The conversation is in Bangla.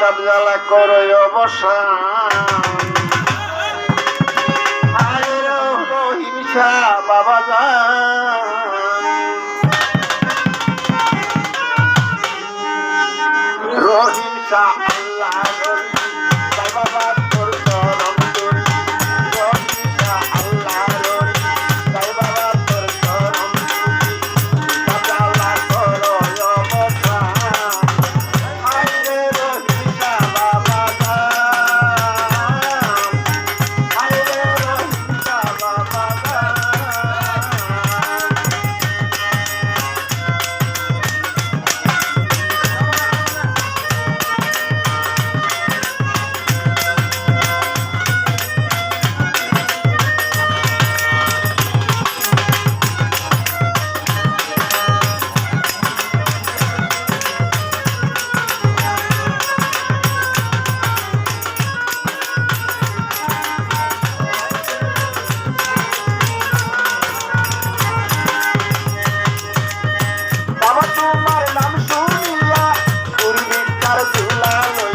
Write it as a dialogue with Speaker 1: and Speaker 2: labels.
Speaker 1: তার জ্বালা করো অবসান। Abdullah.